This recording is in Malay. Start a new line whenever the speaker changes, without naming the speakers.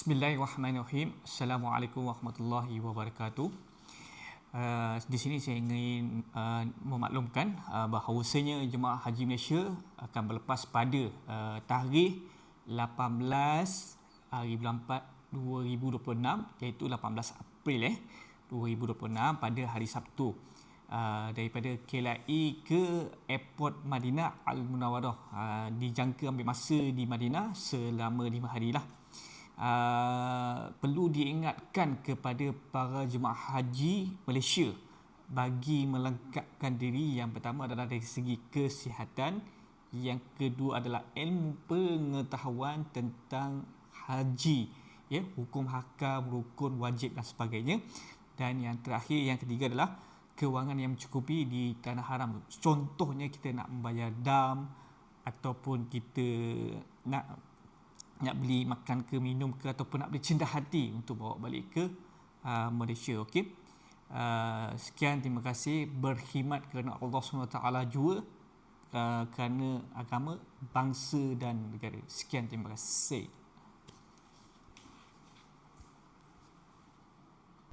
Bismillahirrahmanirrahim. Assalamualaikum warahmatullahi wabarakatuh. Uh, di sini saya ingin uh, memaklumkan uh, bahawasanya jemaah haji Malaysia akan berlepas pada uh, tarikh 18 hari bulan 4 2026 iaitu 18 April eh 2026 pada hari Sabtu uh, daripada KLIA ke airport Madinah Al Munawwarah uh, dijangka ambil masa di Madinah selama 5 hari lah uh, perlu diingatkan kepada para jemaah haji Malaysia bagi melengkapkan diri. Yang pertama adalah dari segi kesihatan. Yang kedua adalah ilmu pengetahuan tentang haji. Ya hukum hakam rukun wajib dan sebagainya. Dan yang terakhir yang ketiga adalah kewangan yang mencukupi di tanah haram. Contohnya kita nak membayar dam ataupun kita nak nak beli makan ke minum ke ataupun nak beli cendah hati untuk bawa balik ke uh, Malaysia okey? Uh, sekian terima kasih. Berkhidmat kerana Allah SWT juga uh, kerana agama bangsa dan negara. Sekian terima kasih